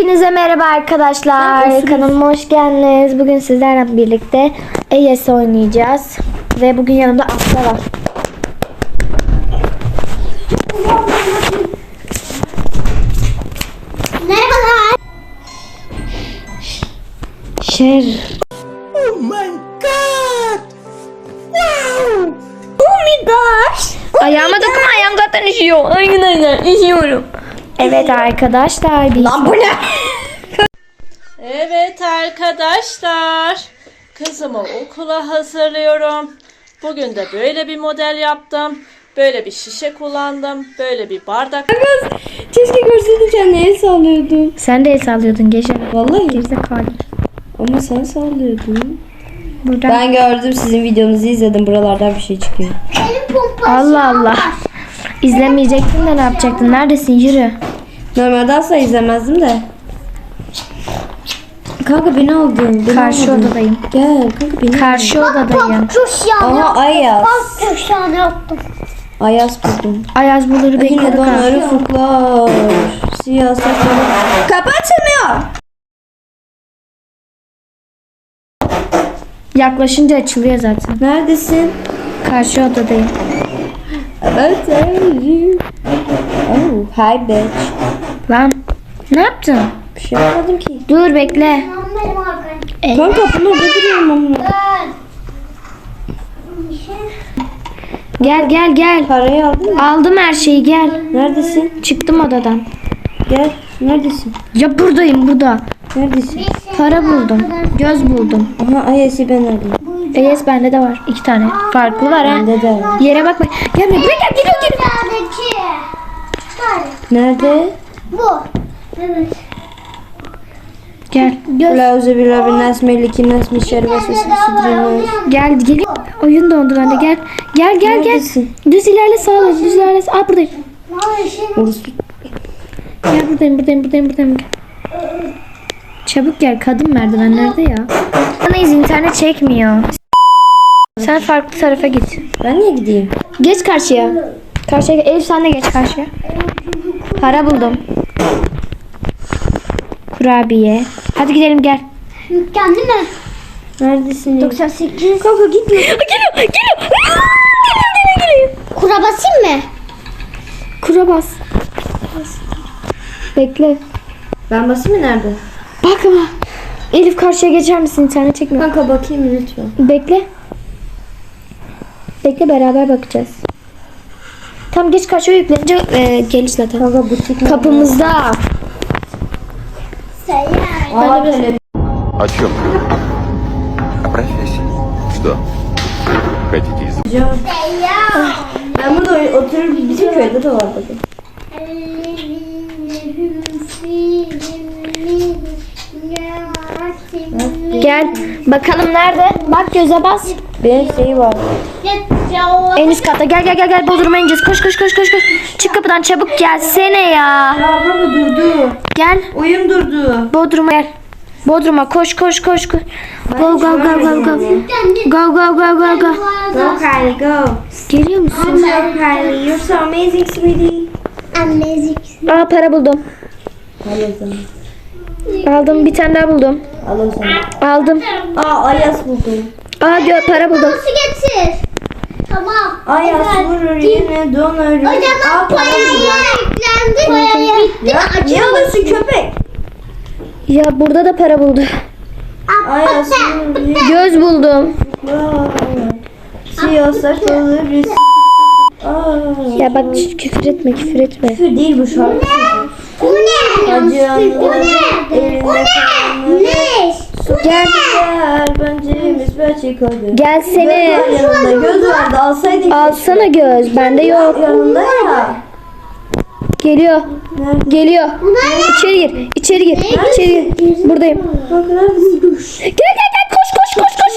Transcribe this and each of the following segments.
Hepinize merhaba arkadaşlar. Kanalıma hoş geldiniz. Bugün sizlerle birlikte EYS oynayacağız. Ve bugün yanımda Aslı var. Merhabalar. Şer. Oh my god! Wow! Oh my gosh. Ayağıma dokunma ayağım zaten üşüyor. Aynen aynen üşüyorum. Evet arkadaşlar biz... Lan bu ne? Evet arkadaşlar. Kızımı okula hazırlıyorum. Bugün de böyle bir model yaptım. Böyle bir şişe kullandım. Böyle bir bardak. Keşke görseydin sen el sallıyordun. Sen de el sallıyordun gece. Vallahi. Gerizekalı. Ama sen sallıyordun. Buradan. Ben gördüm sizin videonuzu izledim. Buralardan bir şey çıkıyor. Allah Allah. İzlemeyecektin de ne yapacaktın? Neredesin? Yürü. Normalde asla izlemezdim de. Kanka beni aldın. Beni Karşı aldın. odadayım. Gel kanka beni Karşı odadayım. Aha Ayaz. Kuşağını yaptım. Ayaz buldum. Ayaz bulur Yine bekledik. ha. donları fuklar. Siyah. Kapı açılmıyor. Yaklaşınca açılıyor zaten. Neredesin? Karşı odadayım. Evet. Oh, hi bitch. Lan ne yaptın? Bir şey yapmadım ki. Dur bekle. Arkadaşım. Kanka bunu ne duruyorum ama. Gel gel gel. Parayı aldın mı? Aldım her şeyi gel. Neredesin? Çıktım odadan. Gel. Neredesin? Ya buradayım burada. Neredesin? Para buldum. Göz buldum. Aha Ayaz'ı ben aldım. EYS bende de var. iki tane. Farklı var ha. Bende de var. Yere bakma. Gel buraya gel. Geliyor geliyor. Sıradaki. Var. Nerede? Bu. Evet. Gel. Lauze bir rabbi nas meliki nas mişer sidrin Gel geliyor. Oyun dondu bende. Gel. Gel gel gel. Düz ilerle sağa dön. Düz ilerle. Aa buradayım. Orası. Gel buradayım buradayım buradayım buradayım. Çabuk gel kadın merdivenlerde ya. Bana internet çekmiyor. Sen farklı tarafa git. Ben niye gideyim? Geç karşıya. Karşıya. Elif sen de geç karşıya. Para buldum. Kurabiye. Hadi gidelim gel. yüklendi mi? Neredesin? 98. Kanka gitme. Geliyor geliyor. Geliyor geliyor. Kura basayım mı? Kura bas. Bekle. Ben basayım mı nerede? Bakma. Elif karşıya geçer misin? İnternet çekmiyor. Kanka bakayım lütfen. Bekle. Bekle beraber bakacağız. Tam geç karşıya yüklenince e, gelir zaten. Kanka butik mi? Kapımızda. Sayar. Aa, tele- О чем? О профессии. Что? Хотите из... Sayar. Ben burada oturup bizim köyde de Gel. Bakalım nerede? Bak göze bas. Benim şeyi var. En üst katta. Gel gel gel gel. Bodrum'a ineceğiz. Koş koş koş koş koş. Çık kapıdan çabuk gelsene ya. Aa kanka durdu. Gel. Oyun durdu. Bodrum'a gel. Bodrum'a koş koş koş koş. Go go go go go. Go go go go go. Go Kylie go. Geliyor musun? So Kylie you're so amazing sweetie. Amazing. Aa para buldum. Aldım bir tane daha buldum. Al o zaman. Aldım. Aa Ayaz buldum. Aa gö para buldum. Nasıl getir? Tamam. Ayaz vurur yine donarım. O zaman Aa, para paraya yüklendi. Paraya gitti. Ya niye alıyorsun köpek? Ya burada da para buldu. Ayaz vurur yine. Göz buldum. Siyah saçları. Ya bak küfür etme küfür etme. Küfür değil bu şarkı. Bu ne? Bu ne? Bu ne? kanlar. Ne? Gel. Gel bencemiz belki hadi. Gel seni. Yanında göz vardı alsaydın. Alsana göz. Bende yok. Yanında ya. Geliyor. Nerede? Geliyor. İçeri gir. İçeri gir. İçeri gir. Buradayım. Bak neredesin? Gel gel gel koş koş koş koş.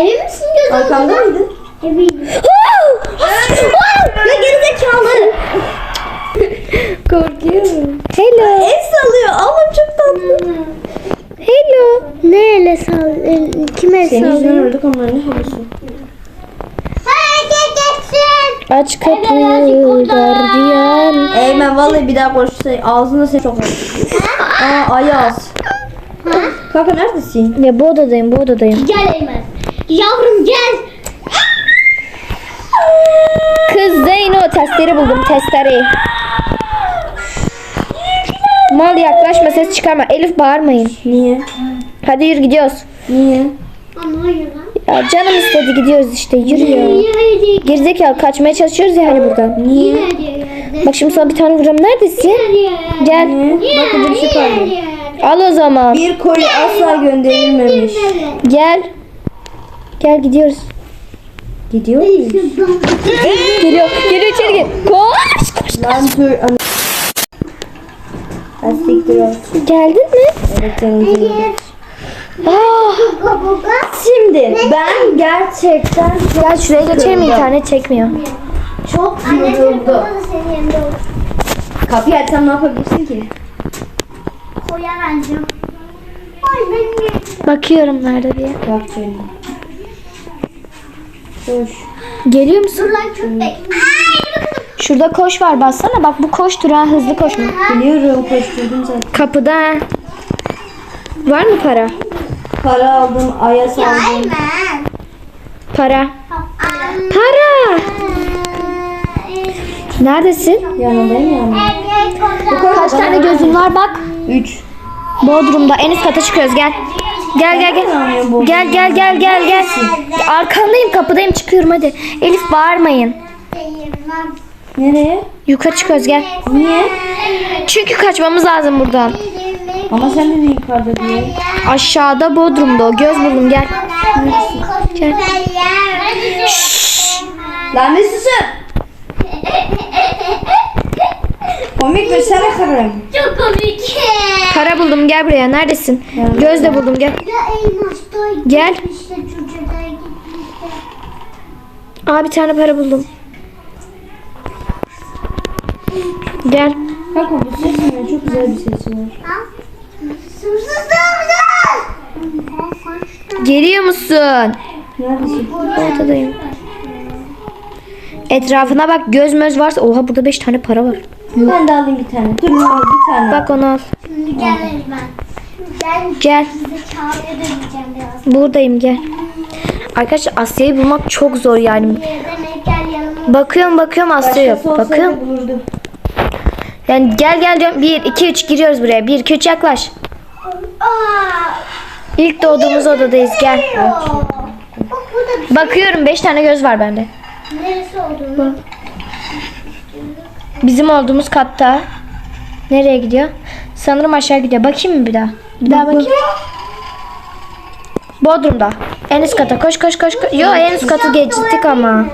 Emin misin gözüm? Arkamda mıydı? Eminim. Ne gerizekalı. Korkuyorum. Hello. El sallıyor. Tatlı. Hello. Ne ele sal? el- Kime Senin yüzünden sallıyor? öldük onların ne etsin. Aç kapıyı gardiyan. Eymen vallahi bir daha konuşsa ağzına ses çok Aa Ayaz. Kanka neredesin? Ya bu odadayım bu odadayım. Gel Eymen. Yavrum gel. Kız Zeyno testleri buldum testereyi. Mal yaklaşma ses çıkarma. Elif bağırmayın. Niye? Hadi yürü gidiyoruz. Niye? Ama hayır lan. Ya canım istedi gidiyoruz işte yürü ya. Gerizekalı kaçmaya çalışıyoruz ya hani buradan. Niye? Bak şimdi sana bir tane vuracağım. Neredesin? Gel. Bak bir şey kaldı. Al o zaman. Bir koli asla gönderilmemiş. Gel. Gel gidiyoruz. Gidiyor muyuz? Geliyor. Geliyor içeri gel. Koş. koş. Lan Geldin mi? Evet canım. Ah. Şimdi ben gerçekten Gel şuraya geçelim internet çekmiyor. çok Anne senin yoruldum. baba da senin yanında olur. Kapıyı açsam ne yapabilirsin ki? Koyar bence. Ay benim yerim. Bakıyorum nerede diye. Bak canım. Koş. Geliyor musun? Dur lan köpek. Bakın. Şurada koş var bassana. Bak bu koştur ha hızlı koşma. Biliyorum koşturdum zaten. Kapıda. Var mı para? Para aldım, ayas aldım. Para. Para. Neredesin? Yanındayım yani. Kaç tane gözün var bak. Üç. Bodrum'da en üst kata çıkıyoruz gel. Gel gel gel. Gel gel gel gel gel. Arkandayım kapıdayım çıkıyorum hadi. Elif bağırmayın. Nereye? Yukarı çıkıyoruz gel. Niye? Çünkü kaçmamız lazım buradan. Ama sen de yukarıda diye. Aşağıda Bodrum'da o göz buldum gel. Gel. Lan ne susun? Komik bir sana karım. Çok komik. Para buldum gel buraya neredesin? Göz de buldum gel. Gel. Aa bir tane para buldum. Gel. Kanka bu ses ne? Çok güzel bir sesi var. Geliyor musun? Neredesin? Ortadayım. Etrafına bak göz möz varsa oha burada 5 tane para var. Ben de alayım bir tane. Dur al bir tane. Bak onu al. Şimdi gel Elman. Ben Gel. Buradayım gel. Arkadaşlar Asya'yı bulmak çok zor yani. Bakıyorum bakıyorum Asya yok. Bakıyorum. bulurdum. Yani gel gel diyorum. 1 2 3 giriyoruz buraya. 1 2 3 yaklaş. İlk doğduğumuz odadayız gel. Bakıyorum 5 tane göz var bende. neresi olduğunu. Bizim olduğumuz katta. Nereye gidiyor? Sanırım aşağı gidiyor. Bakayım mı bir daha? Bir daha bakayım. Bodrum'da. En üst kata. Koş koş koş. koş. Yo en üst katı geçtik ama.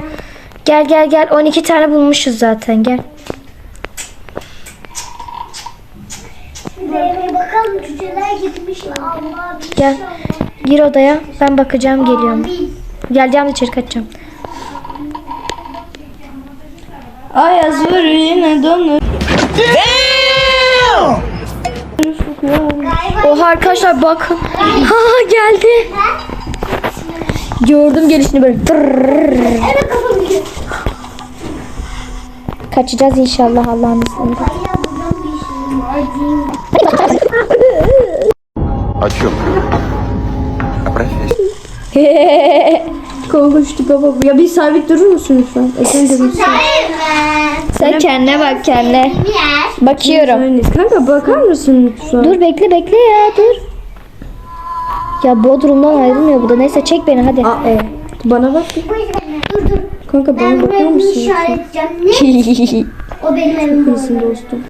Gel gel gel. 12 tane bulmuşuz zaten. Gel. Bakalım cüceler gitmiş mi? Allah bir Gel. Gir odaya. Ben bakacağım geliyorum. Amin. Geleceğim de içeri kaçacağım. Ayaz yine donur. Oha arkadaşlar bakın. Ha geldi. Gördüm gelişini böyle. Evet gidiyor. Kaçacağız inşallah Allah'ın izniyle. Açıyorum. Konuştu baba. Ya bir sabit durur musun lütfen? Esen de dursun. Sen kendine bak kendine. Bakıyorum. Kanka bakar mısın lütfen? Dur bekle bekle ya dur. Ya Bodrum'dan ayrılmıyor bu da. Neyse çek beni hadi. Aa, evet. Bana bak. Dur dur. Kanka bana bakar mısın? Ben bunu işaretleyeceğim. o benim evim dostum.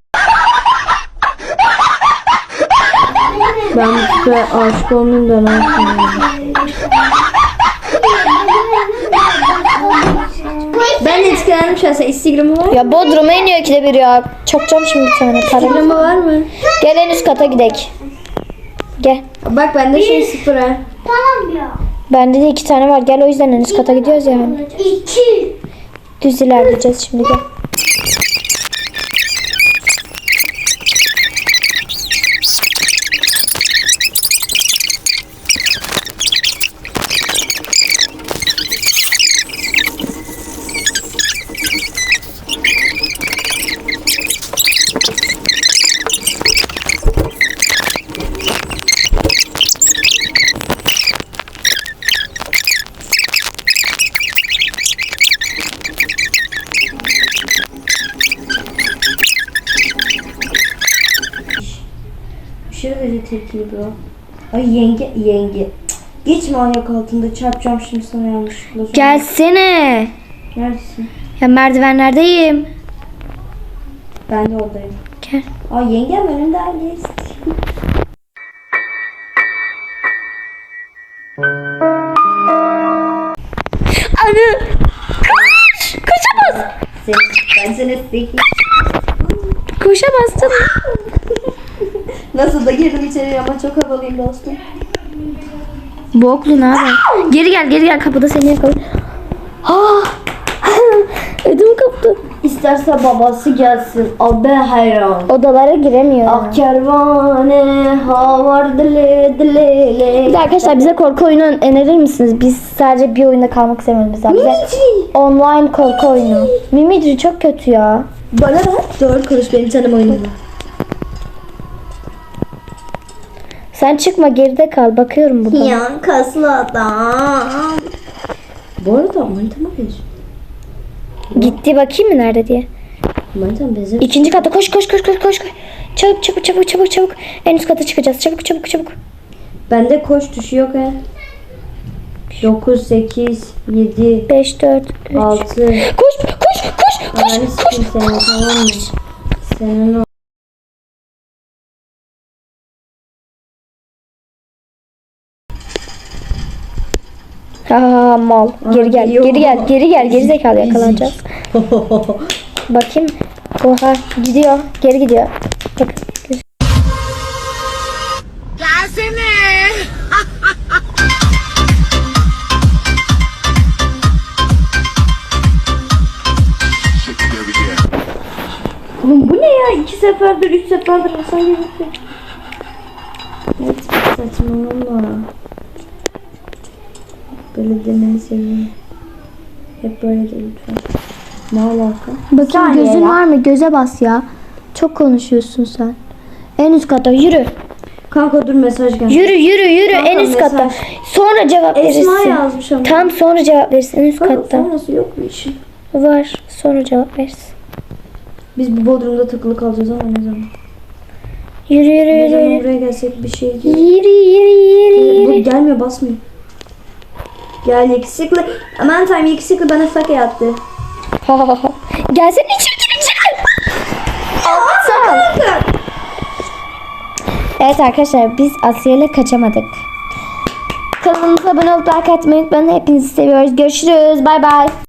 Ben bu tipe aşık olmayayım da? Ben de etkilendim şahsen. Instagram'ı var mı? Ya Bodrum'a iniyor ikide bir ya. Çakacağım şimdi bir tane para. Instagram'ı var mı? Gel en üst kata gidek. Gel. Bak bende şey sıfır ha. Tamam ya. Bende de iki tane var. Gel o yüzden en üst kata gidiyoruz ya. İki. Düz ilerleyeceğiz şimdi gel. Aşırı tehlikeli bro. Ay yenge yenge. Geçme ayak altında çarpacağım şimdi sana yanlışlıkla. Gelsene. Neredesin? Ya merdivenlerdeyim. Ben de oradayım. Gel. Ay yengem önümden geçti. Anı. Koş. Koşa bas. Seni, ben seni peki. Nasıl da girdim içeriye ama çok havalıyım dostum. Ne haber? Geri gel geri gel kapıda seni yakaladım. Ah. Ödüm koptu. İsterse babası gelsin. Abi hayran. Odalara giremiyorum. Ah kervane ha var dile dile le. Bir de arkadaşlar bize korku oyunu önerir misiniz? Biz sadece bir oyunda kalmak istemiyoruz mesela. Bize online korku oyunu. Mimidri çok kötü ya. Bana ver. Doğru konuş benim canım oyunum. Sen çıkma geride kal. Bakıyorum buradan. Yan kaslı adam. Bu arada manitama benziyor. Gitti bakayım mı nerede diye. Manitama benziyor. İkinci kata koş koş koş koş koş. koş. Çabuk çabuk çabuk çabuk çabuk. En üst kata çıkacağız. Çabuk çabuk çabuk. Bende koş tuşu yok he. 9, 8, 7, 5 4 3. 6. Koş koş koş koş. Ananı sikeyim seni tamam mı? Senin o. Ha mal. Geri gel. Geri gel. Geri gel. Geri zekalı yakalanacağız. Bakayım. Oha gidiyor. Geri gidiyor. Bak. Oğlum bu ne ya? İki seferdir, üç seferdir Hasan gibi. Evet, saçmalama. Böyle demeni seviyorum. Hep böyle de lütfen. Ne alaka? Bakayım Saniye gözün ya. var mı? Göze bas ya. Çok konuşuyorsun sen. En üst kata yürü. Kanka dur mesaj geldi. Yürü yürü yürü Kanka, en üst kata. mesaj. Sonra cevap Esma verirsin. yazmış ama. Tam sonra cevap verirsin en üst Kanka katta. sonrası yok bu işin. Var. Sonra cevap verirsin. Biz bu Bodrum'da takılı kalacağız ama ne zaman? Yürü yürü Ne yürü. zaman Yürü buraya gelsek bir şey değil. yürü yürü yürü. Bu yürü. gelmiyor basmıyor. Gel yakışıklı. Aman tanrım yakışıklı bana fake attı. Ha ha ha. Gelsene içeri gireceğim. Aptal. Evet arkadaşlar biz Asya ile kaçamadık. Kanalımıza abone olup like atmayı unutmayın. Hepinizi seviyoruz. Görüşürüz. Bay bay.